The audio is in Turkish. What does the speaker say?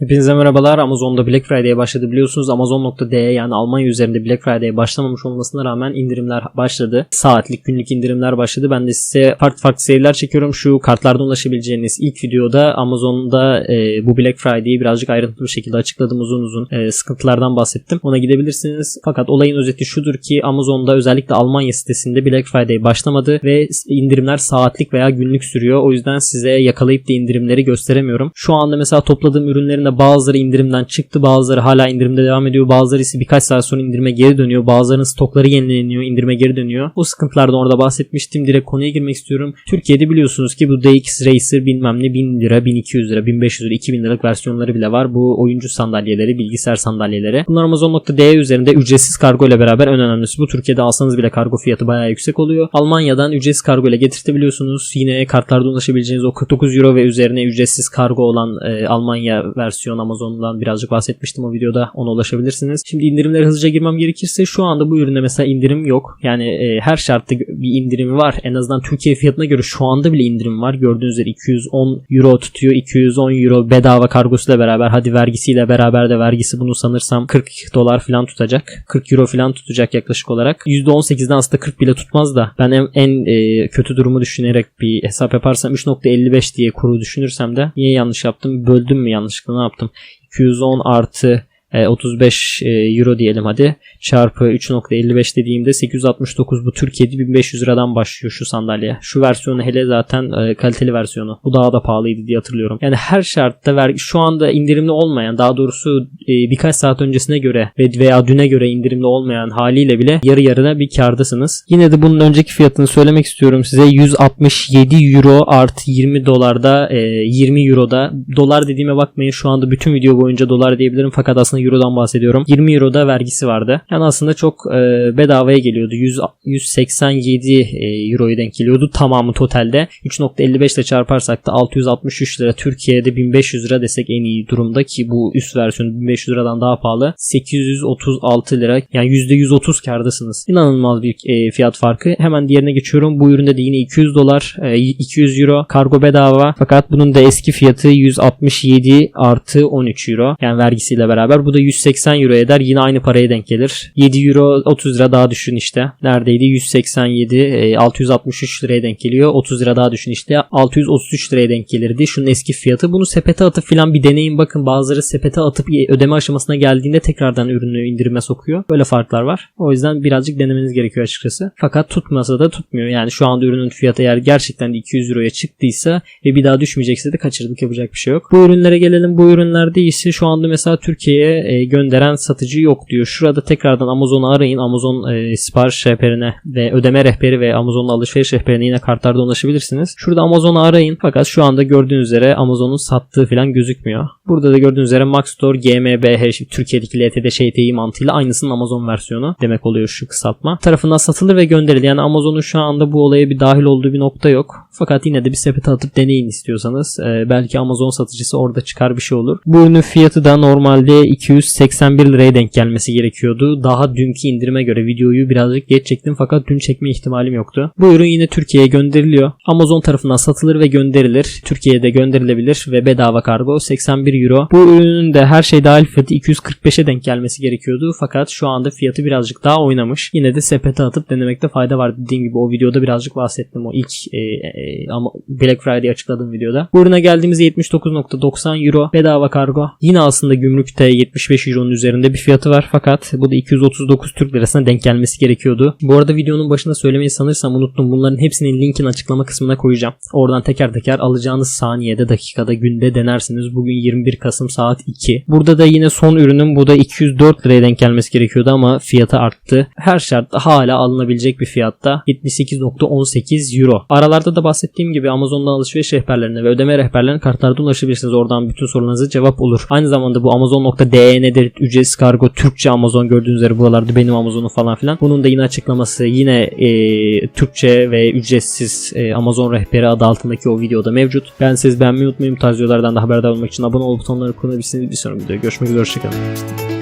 Hepinize merhabalar. Amazon'da Black Friday'e başladı biliyorsunuz. Amazon.de yani Almanya üzerinde Black Friday'e başlamamış olmasına rağmen indirimler başladı. Saatlik günlük indirimler başladı. Ben de size farklı farklı seriler çekiyorum. Şu kartlardan ulaşabileceğiniz ilk videoda Amazon'da e, bu Black Friday'i birazcık ayrıntılı bir şekilde açıkladım. Uzun uzun e, sıkıntılardan bahsettim. Ona gidebilirsiniz. Fakat olayın özeti şudur ki Amazon'da özellikle Almanya sitesinde Black Friday başlamadı ve indirimler saatlik veya günlük sürüyor. O yüzden size yakalayıp da indirimleri gösteremiyorum. Şu anda mesela topladığım ürünlerin de bazıları indirimden çıktı. Bazıları hala indirimde devam ediyor. Bazıları ise birkaç saat sonra indirime geri dönüyor. Bazılarının stokları yenileniyor. indirime geri dönüyor. O sıkıntılardan orada bahsetmiştim. Direkt konuya girmek istiyorum. Türkiye'de biliyorsunuz ki bu DX Racer bilmem ne 1000 lira, 1200 lira, 1500 lira, 2000 liralık versiyonları bile var. Bu oyuncu sandalyeleri, bilgisayar sandalyeleri. Bunlar Amazon.de üzerinde ücretsiz kargo ile beraber en önemlisi bu. Türkiye'de alsanız bile kargo fiyatı bayağı yüksek oluyor. Almanya'dan ücretsiz kargo ile getirtebiliyorsunuz. Yine kartlarda ulaşabileceğiniz o 49 euro ve üzerine ücretsiz kargo olan e, Almanya versiyonu Amazon'dan birazcık bahsetmiştim o videoda. Ona ulaşabilirsiniz. Şimdi indirimlere hızlıca girmem gerekirse şu anda bu üründe mesela indirim yok. Yani e, her şartta bir indirimi var. En azından Türkiye fiyatına göre şu anda bile indirim var. Gördüğünüz üzere 210 euro tutuyor. 210 euro bedava kargosuyla beraber hadi vergisiyle beraber de vergisi bunu sanırsam 40 dolar falan tutacak. 40 euro falan tutacak yaklaşık olarak. %18'den aslında 40 bile tutmaz da ben en, en e, kötü durumu düşünerek bir hesap yaparsam 3.55 diye kuru düşünürsem de niye yanlış yaptım? Böldüm mü yanlışlıkla ne? 210 artı 35 euro diyelim hadi çarpı 3.55 dediğimde 869 bu Türkiye'de 1500 liradan başlıyor şu sandalye. Şu versiyonu hele zaten e, kaliteli versiyonu. Bu daha da pahalıydı diye hatırlıyorum. Yani her şartta vergi şu anda indirimli olmayan daha doğrusu e, birkaç saat öncesine göre veya düne göre indirimli olmayan haliyle bile yarı yarına bir kardasınız. Yine de bunun önceki fiyatını söylemek istiyorum size 167 euro artı 20 dolarda e, 20 euroda dolar dediğime bakmayın şu anda bütün video boyunca dolar diyebilirim fakat aslında eurodan bahsediyorum. 20 euroda vergisi vardı. Yani aslında çok e, bedavaya geliyordu. 100, 187 e, euroyu denk geliyordu tamamı totalde. 3.55 ile çarparsak da 663 lira. Türkiye'de 1500 lira desek en iyi durumda ki bu üst versiyon 1500 liradan daha pahalı. 836 lira. Yani %130 kardasınız. İnanılmaz bir e, fiyat farkı. Hemen diğerine geçiyorum. Bu üründe de yine 200 dolar, e, 200 euro. Kargo bedava. Fakat bunun da eski fiyatı 167 artı 13 euro. Yani vergisiyle beraber. Bu da 180 euro eder. Yine aynı paraya denk gelir. 7 euro 30 lira daha düşün işte. Neredeydi? 187 e, 663 liraya denk geliyor. 30 lira daha düşün işte. 633 liraya denk gelirdi. Şunun eski fiyatı. Bunu sepete atıp filan bir deneyin. Bakın bazıları sepete atıp ödeme aşamasına geldiğinde tekrardan ürünü indirime sokuyor. Böyle farklar var. O yüzden birazcık denemeniz gerekiyor açıkçası. Fakat tutmasa da tutmuyor. Yani şu anda ürünün fiyatı eğer gerçekten de 200 euroya çıktıysa ve bir daha düşmeyecekse de kaçırdık yapacak bir şey yok. Bu ürünlere gelelim. Bu ürünlerde ise şu anda mesela Türkiye'ye e, gönderen satıcı yok diyor. Şurada tekrardan Amazon'u arayın. Amazon e, sipariş rehberine ve ödeme rehberi ve Amazon'la alışveriş rehberine yine kartlarda ulaşabilirsiniz. Şurada Amazon'u arayın. Fakat şu anda gördüğünüz üzere Amazon'un sattığı falan gözükmüyor. Burada da gördüğünüz üzere Max Store GmbH Türkiye'deki LTD ŞTİ mantığıyla aynısının Amazon versiyonu demek oluyor şu kısaltma. Tarafından satılır ve gönderildi. Yani Amazon'un şu anda bu olaya bir dahil olduğu bir nokta yok. Fakat yine de bir sepete atıp deneyin istiyorsanız. E, belki Amazon satıcısı orada çıkar bir şey olur. Bu ürünün fiyatı da normalde 281 liraya denk gelmesi gerekiyordu. Daha dünkü indirime göre videoyu birazcık geç çektim fakat dün çekme ihtimalim yoktu. Bu ürün yine Türkiye'ye gönderiliyor. Amazon tarafından satılır ve gönderilir. Türkiye'de gönderilebilir ve bedava kargo 81 euro. Bu ürünün de her şey dahil fiyatı 245'e denk gelmesi gerekiyordu. Fakat şu anda fiyatı birazcık daha oynamış. Yine de sepete atıp denemekte fayda var. Dediğim gibi o videoda birazcık bahsettim. O ilk e, e, ama Black Friday açıkladığım videoda. Bu ürüne geldiğimizde 79.90 euro bedava kargo. Yine aslında gümrükte 75 euronun üzerinde bir fiyatı var. Fakat bu da 239 Türk lirasına denk gelmesi gerekiyordu. Bu arada videonun başında söylemeyi sanırsam unuttum. Bunların hepsinin linkini açıklama kısmına koyacağım. Oradan teker teker alacağınız saniyede, dakikada, günde denersiniz. Bugün 21 Kasım saat 2. Burada da yine son ürünün bu da 204 liraya denk gelmesi gerekiyordu ama fiyatı arttı. Her şartta hala alınabilecek bir fiyatta 78.18 euro. Aralarda da bahsettiğim gibi Amazon'dan alışveriş rehberlerine ve ödeme rehberlerine kartlardan ulaşabilirsiniz. Oradan bütün sorularınızı cevap olur. Aynı zamanda bu Amazon.de nedir? Ücretsiz kargo, Türkçe Amazon gördüğünüz üzere buralarda benim Amazon'u falan filan. Bunun da yine açıklaması yine e, Türkçe ve ücretsiz e, Amazon rehberi adı altındaki o videoda mevcut. Ben siz beğenmeyi unutmayın. Bu tarz videolardan da haberdar olmak için abone ol butonları kullanabilirsiniz. Bir sonraki videoda görüşmek üzere. Hoşçakalın.